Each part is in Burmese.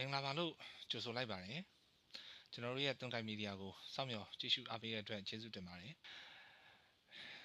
မင်္ဂလာပါလို့ကြိုဆိုလိုက်ပါတယ်ကျွန်တော်တို့ရဲ့တွန်ကိုင်မီဒီယာကိုစောင့်မျှော်ကြည့်ရှုအားပေးတဲ့အတွက်ကျေးဇူးတင်ပါတယ်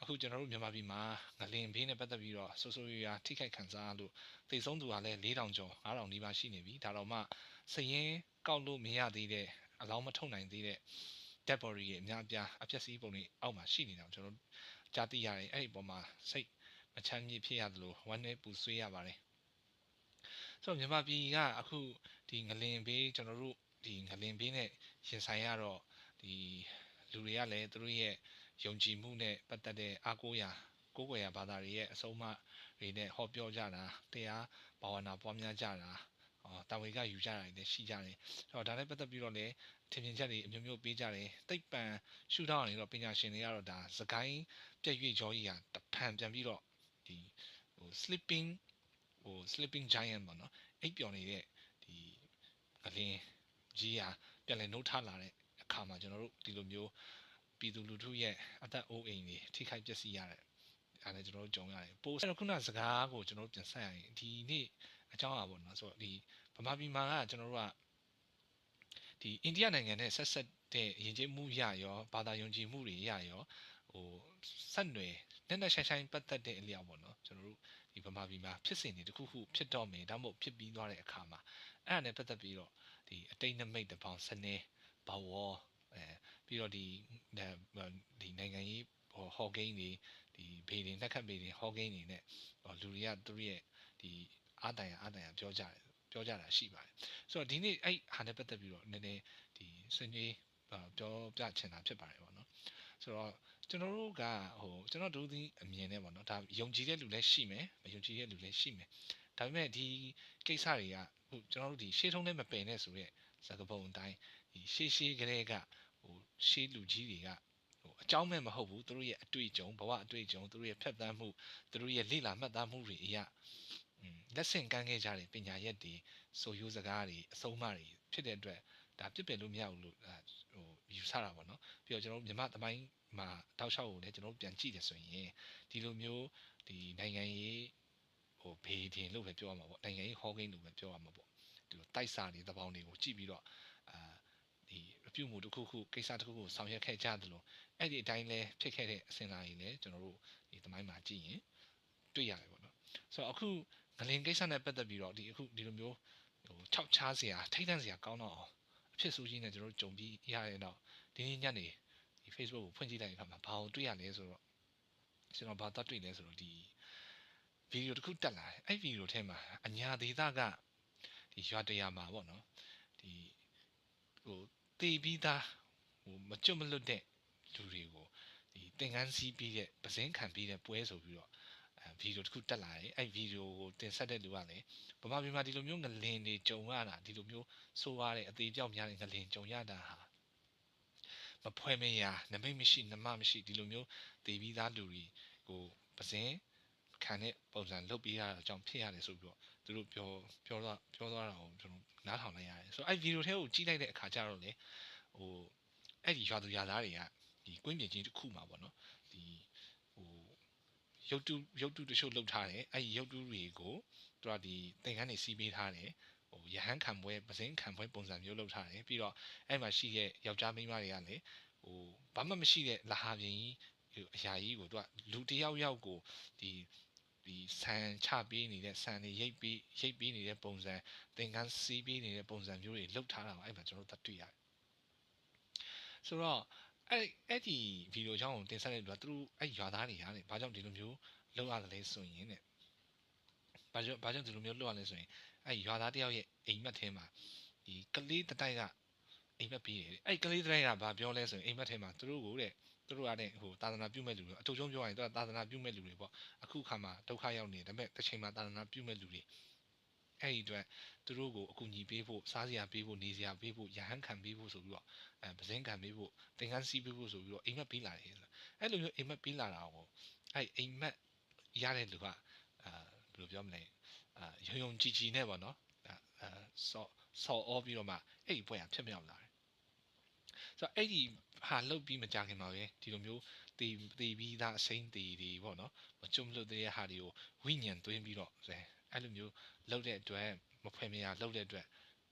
အခုကျွန်တော်တို့မြန်မာပြည်မှာငလင်ဘေးနဲ့ပတ်သက်ပြီးတော့ဆိုးဆိုးရွားရွားထိခိုက်ခံစားလို့သေဆုံးသူကလည်း4000ကျော်9000နီးပါးရှိနေပြီဒါတော့မှစရင်ကောက်လို့မရသေးတဲ့အလောင်းမထုတ်နိုင်သေးတဲ့ dead body ရဲ့အများအပြားအပျက်စီးပုံတွေအောက်မှာရှိနေတာကိုကျွန်တော်တို့ကြားသိရတယ်အဲ့ဒီပုံမှာစိတ်မချမ်းမြေ့ဖြစ်ရတယ်လို့ဝမ်းနည်းပူဆွေးရပါတယ် ဆိုတော့မြန်မာပြည်ကအခုဒီငလင်ဘေးကျွန်တော်တို့ဒီငလင်ဘေးနဲ့ရင်ဆိုင်ရတော့ဒီလူတွေကလည်းသူတို့ရဲ့ယုံကြည်မှုနဲ့ပတ်သက်တဲ့အားကိုးရာကိုးကွယ်ရာဘာသာတွေရဲ့အဆုံးအမတွေနဲ့ဟောပြောကြတာတရားဘာဝနာပွားများကြတာအော်တာဝေကယူကြတာတွေလည်းရှိကြတယ်အဲ့တော့ဒါနဲ့ပတ်သက်ပြီးတော့လည်းထင်မြင်ချက်တွေအမျိုးမျိုးပေးကြတယ်တိတ်ပံရှုထောင့်နေတော့ပညာရှင်တွေကတော့ဒါစကိုင်းပြည့်ရွေ့ကြောကြီးဟာတဖန်ပြန်ပြီးတော့ဒီဟို sleeping ဟို sleeping giant ပေါ့နော်အိပ်ပျော်နေတဲ့ဒီအလင်းကြီးဟာပြန်လည်နှုတ်ထလာတဲ့အခါမှာကျွန်တော်တို့ဒီလိုမျိုးပြည်သူလူထုရဲ့အသက်အိုးအိမ်တွေထိခိုက်ပျက်စီးရတဲ့အဲ့ဒါကျွန်တော်တို့ကြုံရတယ်ပို့အဲ့တော့ခုနစကားကိုကျွန်တော်တို့ပြန်ဆက်ရရင်ဒီနေ့အကြောင်းအရာပေါ့နော်ဆိုတော့ဒီဗမာပြည်မှာကကျွန်တော်တို့ကဒီအိန္ဒိယနိုင်ငံနဲ့ဆက်ဆက်တဲ့ယဉ်ကျေးမှုရရောဘာသာယုံကြည်မှုတွေရရောဟိုဆက်နွယ်နဲ့နဲ့ဆိုင်ဆိုင်ပတ်သက်တဲ့အလျောက်ပေါ့နော်ကျွန်တော်တို့ ဒီဗမာပြည်မှာဖြစ်စဉ်တွေတခုခုဖြစ်တော့မယ်ဒါမှမဟုတ်ဖြစ်ပြီးသွားတဲ့အခါမှာအဲ့ဒါနဲ့ပတ်သက်ပြီးတော့ဒီအတိတ်နမိတ်တပေါင်းစနေဘဝအဲပြီးတော့ဒီဒီနိုင်ငံရေးဟောဟောကိန်းတွေဒီဘေးတွေနှက်ခတ်ဘေးတွေဟောကိန်းတွေနဲ့လူတွေကသူတို့ရဲ့ဒီအာတန်ရအာတန်ရပြောကြတယ်ပြောကြတာရှိပါတယ်ဆိုတော့ဒီနေ့အဲ့ဟာနဲ့ပတ်သက်ပြီးတော့နည်းနည်းဒီဆွေးနွေးပြောပြချင်တာဖြစ်ပါတယ်ပေါ့နော်ဆိုတော့ ကျွန်တော်တို့ကဟိုကျွန်တော်တို့ဒီအမြင်နဲ့ပေါ့နော်ဒါယုံကြည်တဲ့လူလည်းရှိမယ်မယုံကြည်တဲ့လူလည်းရှိမယ်ဒါပေမဲ့ဒီကိစ္စတွေကဟိုကျွန်တော်တို့ဒီရှေးထုံးနဲ့မပယ်နဲ့ဆိုရက်ဇကပုံအတိုင်းဒီရှေးရှေးကလေးကဟိုရှေးလူကြီးတွေကဟိုအကြောင်းမဲ့မဟုတ်ဘူးသူတို့ရဲ့အတွေ့အကြုံဘဝအတွေ့အကြုံသူတို့ရဲ့ဖက်သန်းမှုသူတို့ရဲ့လေ့လာမှတ်သားမှုတွေအရာလက်ဆင့်ကမ်းခဲ့ကြတဲ့ပညာရက်တွေဆိုရိုးစကားတွေအဆုံးအမတွေဖြစ်တဲ့အတွက်ဒါပြစ်ပယ်လို့မရဘူးလို့ဟိုယူဆတာပေါ့နော်ပြီးတော့ကျွန်တော်တို့မြမသမိုင်း မှာတောက်လျှောက်ကိုလည်းကျွန်တော်တို့ပြန်ကြည့်တယ်ဆိုရင်ဒီလိုမျိုးဒီနိုင်ငံရေးဟိုဘေးတင်လို့ပဲပြောရမှာပေါ့နိုင်ငံရေးဟောကိန်းလို့ပဲပြောရမှာပေါ့ဒီလိုတိုက်စာတွေတပေါင်းတွေကိုကြည့်ပြီးတော့အာဒီအပြုမှုတစ်ခုခုကိစ္စတစ်ခုခုဆောင်ရွက်ခဲ့ကြသလိုအဲ့ဒီအတိုင်းလဲဖြစ်ခဲ့တဲ့အစဉ်လာကြီးလဲကျွန်တော်တို့ဒီသမိုင်းမှာကြည့်ရင်တွေ့ရတယ်ပေါ့နော်ဆိုတော့အခုငလင်ကိစ္စနဲ့ပတ်သက်ပြီးတော့ဒီအခုဒီလိုမျိုးဟို၆ချားစရာထိတ်တန့်စရာကောင်းတော့အောင်အဖြစ်ဆိုးကြီးနဲ့ကျွန်တော်တို့ကြုံပြီးရတဲ့တော့ဒီနေ့ညနေဒီ Facebook ကိုဖွင့်ကြည့်လိုက်တဲ့အခါမှာဘာကိုတွေ့ရလဲဆိုတော့ကျွန်တော်ဘာသတ်တွေ့လဲဆိုတော့ဒီဗီဒီယိုတစ်ခုတက်လာတယ်အဲ့ဗီဒီယိုထဲမှာအညာဒေသကဒီရွာတရာမှာပေါ့နော်ဒီဟိုတေးပြီးသားဟိုမကျွတ်မလွတ်တဲ့လူတွေကိုဒီသင်္ကန်းစီးပြီးတဲ့ပစင်းခံပြီးတဲ့ပွဲဆိုပြီးတော့အဲဗီဒီယိုတစ်ခုတက်လာတယ်အဲ့ဗီဒီယိုကိုတင်ဆက်တဲ့လူကလည်းဗမာပြည်မှာဒီလိုမျိုးငလင်တွေကြုံရတာဒီလိုမျိုးဆိုးရတဲ့အသေးပြောက်များတဲ့ငလင်ကြုံရတာဟာ မဖွဲမရနမိတ်မရှိနမမရှိဒီလိုမျိုးတည်ပြီးသားလူတွေကိုပစင်းခံတဲ့ပုံစံလုပ်ပေးရတာကြောင့်ဖြစ်ရတယ်ဆိုပြီးတော့သူတို့ပြောပြောသွားပြောသွားတာကိုကျွန်တော်နားထောင်လိုက်ရတယ်ဆိုတော့အဲ့ဗီဒီယိုထဲကိုကြည့်လိုက်တဲ့အခါကျတော့လေဟိုအဲ့ဒီရွာသူရွာသားတွေကဒီကွင်းပြင်ချင်းတစ်ခုမှာပေါ့နော်ဒီဟိုရုပ်တုရုပ်တုတချို့လှုပ်ထားတယ်အဲ့ဒီရုပ်တုတွေကိုသူကဒီသင်္ကန်းတွေစီးပေးထားတယ် ဟိုရဟန်းခံပွဲပစင်းခံပွဲပုံစံမျိုးလုပ်ထားတယ်ပြီးတော့အဲ့မှာရှိတဲ့ယောက်ျားမိန်းမတွေကလည်းဟိုဘာမှမရှိတဲ့လဟာပြင်ကြီးအရာကြီးကိုသူကလူတယောက်ယောက်ကိုဒီဒီဆန်ချပေးနေတဲ့ဆန်တွေရိတ်ပြီးရိတ်ပြီးနေတဲ့ပုံစံသင်္ကန်းစီးပြီးနေတဲ့ပုံစံမျိုးတွေလှုပ်ထားတာကိုအဲ့မှာကျွန်တော်တို့တွေ့ရတယ်ဆိုတော့အဲ့အဲ့ဒီဗီဒီယိုအကြောင်းကိုတင်ဆက်တဲ့လူကသူတို့အဲ့ရွာသားတွေဟာလေဘာကြောင့်ဒီလိုမျိုးလုပ်ရတယ်လဲဆိုရင်တဲ့ဘာကြောင့်ဘာကြောင့်ဒီလိုမျိုးလုပ်ရလဲဆိုရင် အဲ့ရွာသားတယောက်ရဲ့အိမ်မက်ထဲမှာဒီကလေးတတိုက်ကအိမ်မက်ပြီးတယ်အဲ့ကလေးတတိုက်ကဘာပြောလဲဆိုရင်အိမ်မက်ထဲမှာသူတို့ကိုတဲ့သူတို့ကတဲ့ဟိုသာသနာပြုမဲ့လူတွေအတူချုံပြောရရင်သူကသာသနာပြုမဲ့လူတွေပေါ့အခုခါမှာဒုက္ခရောက်နေတယ်ဒါပေမဲ့တစ်ချိန်မှာသာသနာပြုမဲ့လူတွေအဲ့ဒီအတွက်သူတို့ကိုအကူအညီပေးဖို့စားစရာပေးဖို့နေစရာပေးဖို့ရဟန်းခံပေးဖို့ဆိုပြီးတော့အဲပစင်းခံပေးဖို့သင်္ကန်းစီးပေးဖို့ဆိုပြီးတော့အိမ်မက်ပေးလာတယ်အဲ့လိုမျိုးအိမ်မက်ပေးလာတာကိုအဲ့အိမ်မက်ရတဲ့လူကအာဘယ်လိုပြောမလဲ အာယုံယုံကြည်ကြည်နဲ့ပေါ့နော်အာဆော့ဆော့အောပြီးတော့မှအဲ့ဒီပွဲကဖြစ်မြောက်လာတယ်ဆိုတော့အဲ့ဒီဟာလုတ်ပြီးမကြခင်ပါပဲဒီလိုမျိုးတေးတေးပြီးသားအစိမ့်တေးတွေပေါ့နော်မကျွတ်မလွတ်တဲ့ဟာတွေကိုဝိညာဉ်သွင်းပြီးတော့ဆိုအဲ့လိုမျိုးလှုပ်တဲ့အတွက်မဖွယ်မရလှုပ်တဲ့အတွက်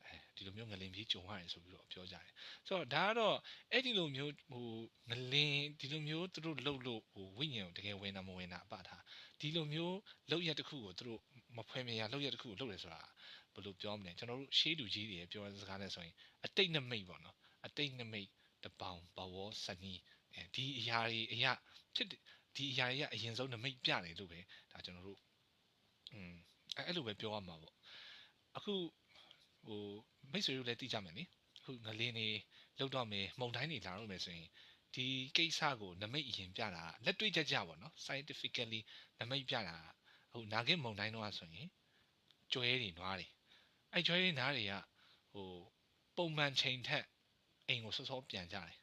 အဲဒီလိုမျိုးငလင်ပြီးကြုံရတယ်ဆိုပြီးတော့ပြောကြတယ်ဆိုတော့ဒါကတော့အဲ့ဒီလိုမျိုးဟိုငလင်ဒီလိုမျိုးသူတို့လှုပ်လို့ဟိုဝိညာဉ်ကိုတကယ်ဝင်တာမဝင်တာအပထားဒီလိုမျိုးလှုပ်ရက်တစ်ခုကိုသူတို့ မဖွဲမရလှုပ်ရက်တစ်ခုကိုလှုပ်တယ်ဆိုတာဘယ်လိုပြောမလဲကျွန်တော်တို့ရှေးလူကြီးတွေပြောတဲ့စကားနဲ့ဆိုရင်အတိတ်နမိတ်ပေါ့နော်အတိတ်နမိတ်တပောင်ဘဝစနီးဒီအရာတွေအရာဖြစ်ဒီအရာတွေကအရင်ဆုံးနမိတ်ပြတယ်လို့ပဲဒါကျွန်တော်တို့อืมအဲ့လိုပဲပြောရမှာပေါ့အခုဟိုမိတ်ဆွေတို့လည်းသိကြမယ်နိအခုငလင်းနေလောက်တော့မယ်မှုန်တိုင်းနေလာတော့မယ်ဆိုရင်ဒီကိစ္စကိုနမိတ်အရင်ပြတာလက်တွေ့ကြကြပေါ့နော် scientifically နမိတ်ပြတာ ဟိုနာဂစ်မုန်တိုင်းတော့ဆိုရင်ကျွဲတွေနွားတွေအဲ့ကျွဲတွေနားတွေကဟိုပုံမှန်ချိန်ထက်အိမ်ကိုစောစောပြန်ကြတယ်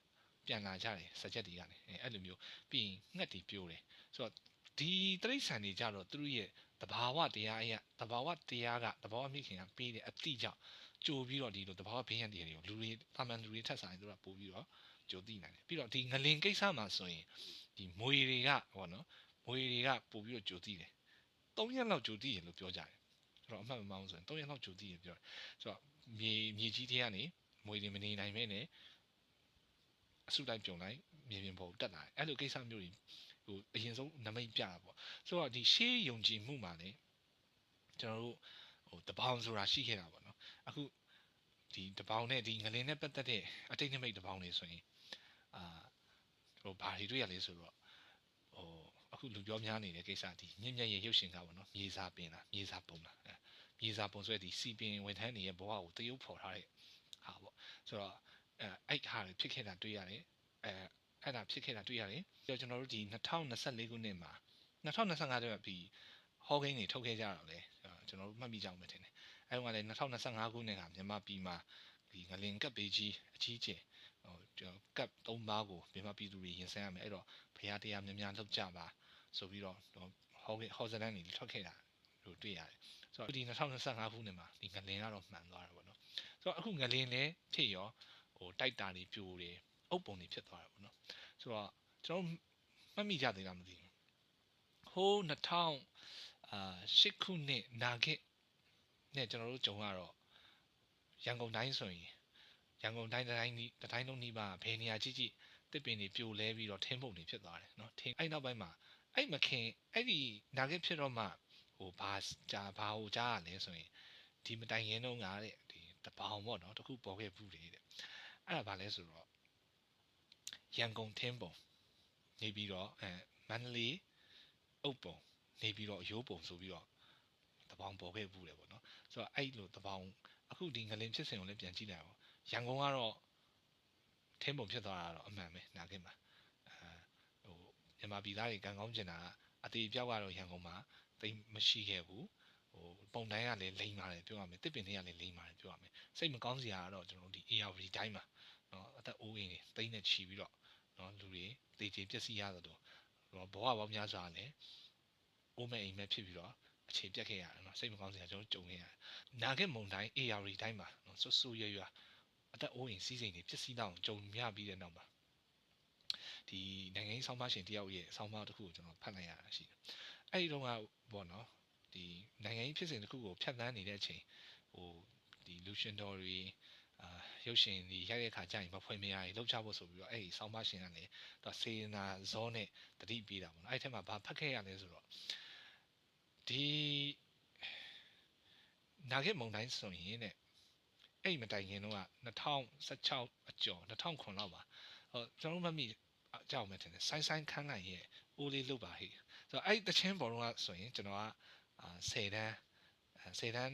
ပြန်လာကြတယ်စကြက်တွေကနေအဲအဲ့လိုမျိုးပြီးရင်ငှက်တွေပြိုးတယ်ဆိုတော့ဒီတိရစ္ဆာန်တွေကြတော့သူတို့ရဲ့တဘာဝတရားအရာတဘာဝတရားကတဘာဝမိခင်ကပေးတဲ့အတိကြောင့်ကြိုပြီးတော့ဒီလိုတဘာဝဘေးရန်တရားတွေကိုလူတွေတာမန်လူတွေထက်ဆိုင်သူတို့ကပို့ပြီးတော့ကြိုသိနိုင်တယ်ပြီးတော့ဒီငလင်ကိစ္စမှာဆိုရင်ဒီမွေတွေကဟောနော်မွေတွေကပို့ပြီးတော့ကြိုသိတယ် ၃ရက်လောက်ကြိုသိရလို့ပြောကြတယ်ဆိုတော့အမှတ်မမှန်ဆိုရင်၃ရက်လောက်ကြိုသိရပြောတယ်ဆိုတော့မြေမြေကြီးတွေကနေမွေတွေမနေနိုင်မဲနဲ့အစုလိုက်ပြုံလိုက်မြေပြင်ပေါ်တက်လာတယ်အဲ့လိုကိစ္စမျိုးတွေဟိုအရင်ဆုံးနမိတ်ပြတာပေါ့ဆိုတော့ဒီရှေးယုံကြည်မှုမှာလည်းကျွန်တော်တို့ဟိုတပေါင်းဆိုတာရှိခဲ့တာပေါ့နော်အခုဒီတပေါင်းနဲ့ဒီငလင်းနဲ့ပတ်သက်တဲ့အတိတ်နမိတ်တပေါင်းတွေဆိုရင်အာဟိုဘာတွေတွေ့ရလဲဆိုတော့ဟို အခုလူပြောများနေတဲ့ကိစ္စဒီမြင့်မြတ်ရဲ့ရုပ်ရှင်ကပေါ့နော်မြေစာပင်လားမြေစာပုံလားမြေစာပုံဆိုတဲ့ဒီစီပင်ဝန်ထမ်းတွေရဲ့ဘဝကိုတရုပ်ဖော်ထားတဲ့ဟာပေါ့ဆိုတော့အဲအဲ့ဟာတွေဖြစ်ခဲ့တာတွေ့ရတယ်အဲအဲ့ဒါဖြစ်ခဲ့တာတွေ့ရတယ်ပြီးတော့ကျွန်တော်တို့ဒီ2024ခုနှစ်မှာ2025ကျတော့ပြီးဟောကိန်းတွေထုတ်ခဲ့ကြတော့လေကျွန်တော်တို့မှတ်မိကြအောင်မထင်နဲ့အဲတော့ကလည်း2025ခုနှစ်ကမြန်မာပြည်မှာဒီငလင်ကပ်ပေးကြီးအကြီးကျယ်ဟိုကပ်၃ပါးကိုမြန်မာပြည်သူတွေရင်ဆိုင်ရမယ်အဲ့တော့ဘုရားတရားများများလုပ်ကြပါ ဆိုပြီးတော့ဟောဟောစလန်းတွေထွက်ခဲ့တာလို့တွေ့ရတယ်ဆိုတော့ဒီ2025ခုနှစ်မှာဒီငလင်ကတော့မှန်သွားတာပေါ့နော်ဆိုတော့အခုငလင်လည်းဖြစ်ရောဟိုတိုက်တာတွေပြိုတယ်အုပ်ပုံတွေဖြစ်သွားတာပေါ့နော်ဆိုတော့ကျွန်တော်မှတ်မိကြသေးလားမသိဘူးဟိုး2000အာ8ခုနှစ်နာဂစ်နဲ့ကျွန်တော်တို့ကြုံရတော့ရန်ကုန်တိုင်းဆိုရင်ရန်ကုန်တိုင်းတိုင်းဒီတိုင်းလုံးနှိပါဘယ်နေရာကြည့်ကြည့်တစ်ပင်တွေပြိုလဲပြီးတော့ထင်းပုံတွေဖြစ်သွားတယ်เนาะထင်းအဲ့နောက်ပိုင်းမှာ အဲ့မခင်အဲ့ဒီနာဂစ်ဖြစ်တော့မှဟိုဘာကြာဘာဟိုကြားရလဲဆိုရင်ဒီမတိုင်ရင်တော့ငါတဲ့ဒီတပောင်ပေါ့နော်တခုပေါ်ခဲ့ဘူးတဲ့အဲ့ဒါဘာလဲဆိုတော့ရန်ကုန်ထင်းပုံနေပြီးတော့အဲမန္တလေးအုပ်ပုံနေပြီးတော့ရိုးပုံဆိုပြီးတော့တပောင်ပေါ်ခဲ့ဘူးလေပေါ့နော်ဆိုတော့အဲ့လိုတပောင်အခုဒီငလင်ဖြစ်စဉ်ကိုလည်းပြန်ကြည့်လိုက်အောင်ရန်ကုန်ကတော့ထင်းပုံဖြစ်သွားတာတော့အမှန်ပဲနာခင်မှာအဲဟို မြန်မာပြည်သားတွေကံကောင်းကျင်တာအသေးပြောက်ကတော့ရန်ကုန်မှာတိတ်မရှိခဲ့ဘူးဟိုပုံတိုင်းကလည်းလိမ့်ပါတယ်ပြောရမယ်တစ်ပင်တွေကလည်းလိမ့်ပါတယ်ပြောရမယ်စိတ်မကောင်းစရာကတော့ကျွန်တော်တို့ဒီ ARV တိုင်းမှာเนาะအသက်အိုးအိမ်တွေတိတ်နဲ့ချီပြီးတော့เนาะလူတွေတေချေပျက်စီးရသလိုဘဝပေါင်းများစွာလည်းအိုးမဲ့အိမ်မဲ့ဖြစ်ပြီးတော့အခြေပြတ်ခဲ့ရတယ်เนาะစိတ်မကောင်းစရာကျွန်တော်ကြုံခဲ့ရတယ်နာခဲ့မုံတိုင်း ARV တိုင်းမှာเนาะဆွဆွရွရွအသက်အိုးအိမ်စီးစိမ်တွေပျက်စီးတော့ကြုံရပြီးတဲ့နောက်မှာ ဒီနိုင်ငံရေးဆောင်းပါးရှင်တယောက်ရဲ့ဆောင်းပါးတစ်ခုကိုကျွန်တော်ဖတ်လိုက်ရတာရှိတယ်အဲ့ဒီတော့ကပေါ့နော်ဒီနိုင်ငံရေးဖြစ်စဉ်တစ်ခုကိုဖျက်ဆီးနေတဲ့အချိန်ဟိုဒီလူရှင်တော်တွေအာရုပ်ရှင်ဒီရိုက်တဲ့ခါကျရင်မဖွင့်မရရင်လောက်ချဖို့ဆိုပြီးတော့အဲ့ဒီဆောင်းပါးရှင်ကလည်းသူစေနာဇောနဲ့တတိပေးတာပေါ့နော်အဲ့ထက်မှာဘာဖတ်ခဲ့ရလဲဆိုတော့ဒီနာဂစ်မုံတိုင်းဆိုရင်တဲ့အဲ့မတိုင်ခင်တော့က2016အကျော်2009လောက်ပါဟိုကျွန်တော်မမိအ ကြောက်မဲ့တယ်ဆိုင်းဆိုင်းခန်းလိုက်ရဲ့အိုးလေးလုတ်ပါဟိဆိုတော့အဲ့တချင်းပေါ်တော့ဆိုရင်ကျွန်တော်ကအာ10တန်း10တန်း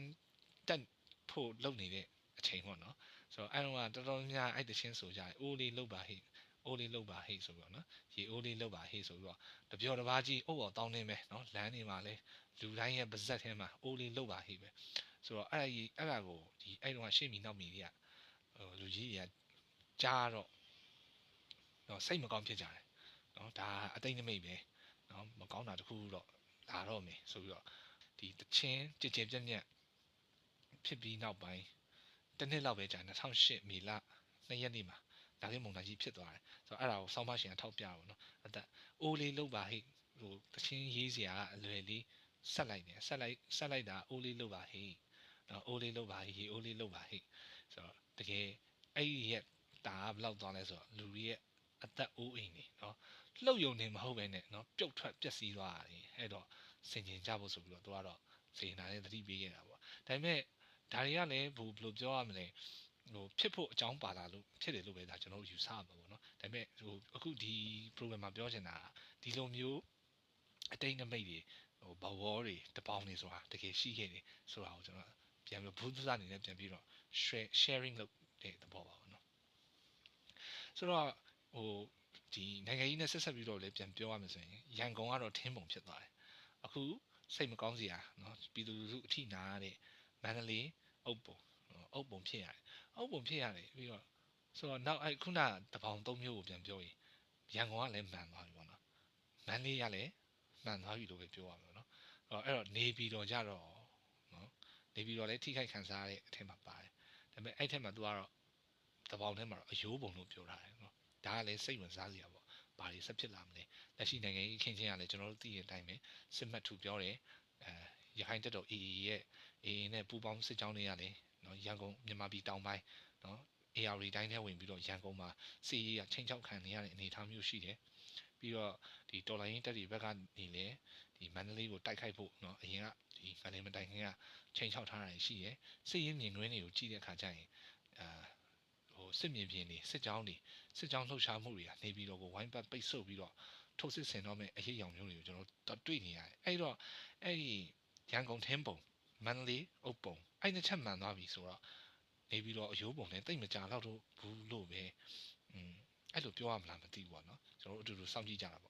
တက်ဖို့လုပ်နေတဲ့အချိန်ပေါ့နော်ဆိုတော့အဲ့တော့တော်တော်များအဲ့တချင်းဆိုကြတယ်အိုးလေးလုတ်ပါဟိအိုးလေးလုတ်ပါဟိဆိုပြီးတော့နော်ရေအိုးလေးလုတ်ပါဟိဆိုပြီးတော့တပြောတပါးကြီးအုပ်တော်တောင်းနေမယ်နော်လမ်းနေမှာလဲလူတိုင်းရဲ့ပါဇက်ထဲမှာအိုးလေးလုတ်ပါဟိပဲဆိုတော့အဲ့ဒီအဲ့ဒါကိုဒီအဲ့တော့ရှေ့မီနောက်မီတွေကဟိုလူကြီးတွေကကြားတော့ တော့စိတ်မကောင်းဖြစ်ကြတယ်နော်ဒါအတိတ်နမိတ်ပဲနော်မကောင်းတာတခုတော့လာတော့မယ်ဆိုပြီးတော့ဒီတချင်းကြည်ကြည်ပြက်ပြက်ဖြစ်ပြီးနောက်ပိုင်းတစ်နှစ်လောက်ပဲကြာ2008မေလ2ရက်နေ့မှာဒါကိမုံတိုင်းကြီးဖြစ်သွားတယ်ဆိုတော့အဲ့ဒါကိုစောင်းမရှင်ကထောက်ပြတော့နော်အသက်အိုးလေးလောက်ပါဟိဟိုတချင်းရေးစရာကအလွယ်လေးဆက်လိုက်တယ်ဆက်လိုက်ဆက်လိုက်တာအိုးလေးလောက်ပါဟိနော်အိုးလေးလောက်ပါရေအိုးလေးလောက်ပါဟိဆိုတော့တကယ်အဲ့ဒီရဲ့တာကဘယ်လောက်သွားလဲဆိုတော့လူတွေရဲ့ အသက်အိုးအိမ်နေเนาะလှုပ်ယုံနေမဟုတ်ပဲနဲ့เนาะပြုတ်ထွက်ပျက်စီးသွားတာလေအဲ့တော့စင်ကျင်ကြဖို့ဆိုပြီးတော့သူကတော့စေနာနဲ့တတိပေးခဲ့တာပေါ့ဒါပေမဲ့ဒါတွေကလည်းဘယ်လိုပြောရမလဲဟိုဖြစ်ဖို့အကြောင်းပါလာလို့ဖြစ်တယ်လို့ပဲဒါကျွန်တော်တို့ယူဆမှာပေါ့နော်ဒါပေမဲ့ဟိုအခုဒီ program မှာပြောချင်တာဒီလိုမျိုးအတိတ်နမိတ်တွေဟိုဘဝတွေတပေါင်းနေဆိုတာတကယ်ရှိခဲ့တယ်ဆိုတာကိုကျွန်တော်ပြန်ပြီးဘူးသစာအနေနဲ့ပြန်ပြီးတော့ share sharing လုပ်တဲ့သဘောပါပေါ့နော်ဆိုတော့ ဟိုဒီနိုင်ငံကြီးနဲ့ဆက်ဆက်ပြီးတော့လည်းပြန်ပြောရမယ်ဆိုရင်ရန်ကုန်ကတော့ထင်းပုံဖြစ်သွားတယ်အခုစိတ်မကောင်းစရာเนาะပြည်သူလူထုအထိနာရတဲ့မန္တလေးအုပ်ပုံအုပ်ပုံဖြစ်ရတယ်အုပ်ပုံဖြစ်ရတယ်ပြီးတော့ဆိုတော့နောက်အဲ့ခုနတပေါင်းသုံးမျိုးကိုပြန်ပြောရင်ရန်ကုန်ကလည်းမှန်သွားပြီပေါ့နော်မန္တလေးကလည်းမှန်သွားပြီလို့ပဲပြောရမှာနော်အဲ့တော့နေပြည်တော်ကြတော့နော်နေပြည်တော်လည်းထိခိုက်ခံစားရတဲ့အထက်မှာပါတယ်ဒါပေမဲ့အဲ့ထက်မှာသူကတော့တပေါင်းထဲမှာတော့အယိုးပုံလို့ပြောထားတယ်နော် ဒါကလည်းစိတ်ဝင်စားစရာပေါ့ဘာတွေဆက်ဖြစ်လာမလဲလက်ရှိနိုင်ငံရေးခင်းချင်းကလည်းကျွန်တော်တို့သိတဲ့အတိုင်းပဲစစ်မှတ်ထူပြောတယ်အဲရခိုင်တပ်တော် AA ရဲ့ AA နဲ့ပူးပေါင်းစစ်ကြောင်းတွေကလည်းနော်ရန်ကုန်မြန်မာပြည်တောင်ပိုင်းနော် AR တိုင်းထဲဝင်ပြီးတော့ရန်ကုန်မှာစီးရချင်းချောက်ခံနေရတဲ့အနေအထားမျိုးရှိတယ်ပြီးတော့ဒီတော်လိုင်းတက်တွေဘက်ကနေလေဒီမန္တလေးကိုတိုက်ခိုက်ဖို့เนาะအရင်ကဒီမန္တလေးမတိုင်ခင်ကချိန်ချောက်ထားတာရှိရယ်စစ်ရေးမြင်ကွင်းတွေကိုကြည့်တဲ့အခါကျရင်အာဟို စစ်မြေပြင်တွေစစ်ကြောင်းတွေစစ်ကြောင်းလှုပ်ရှားမှုတွေကနေပြီးတော့ကိုဝိုင်းပတ်ပိတ်ဆို့ပြီးတော့ထုတ်စစ်ဆင်တော့မဲ့အရေးအယောင်မျိုးတွေကိုကျွန်တော်တွေ့နေရတယ်အဲ့တော့အဲ့ဒီရန်ကုန်ထင်းပုံမန္တလေးအုပ်ပုံအဲ့တစ်ချက်မှန်သွားပြီဆိုတော့နေပြီးတော့အယိုးပုံနဲ့တိတ်မကြတော့ဘူးလို့ပဲอืมအဲ့လိုပြောရမလားမသိဘူးပေါ့နော်ကျွန်တော်တို့အတူတူစောင့်ကြည့်ကြတာပေါ့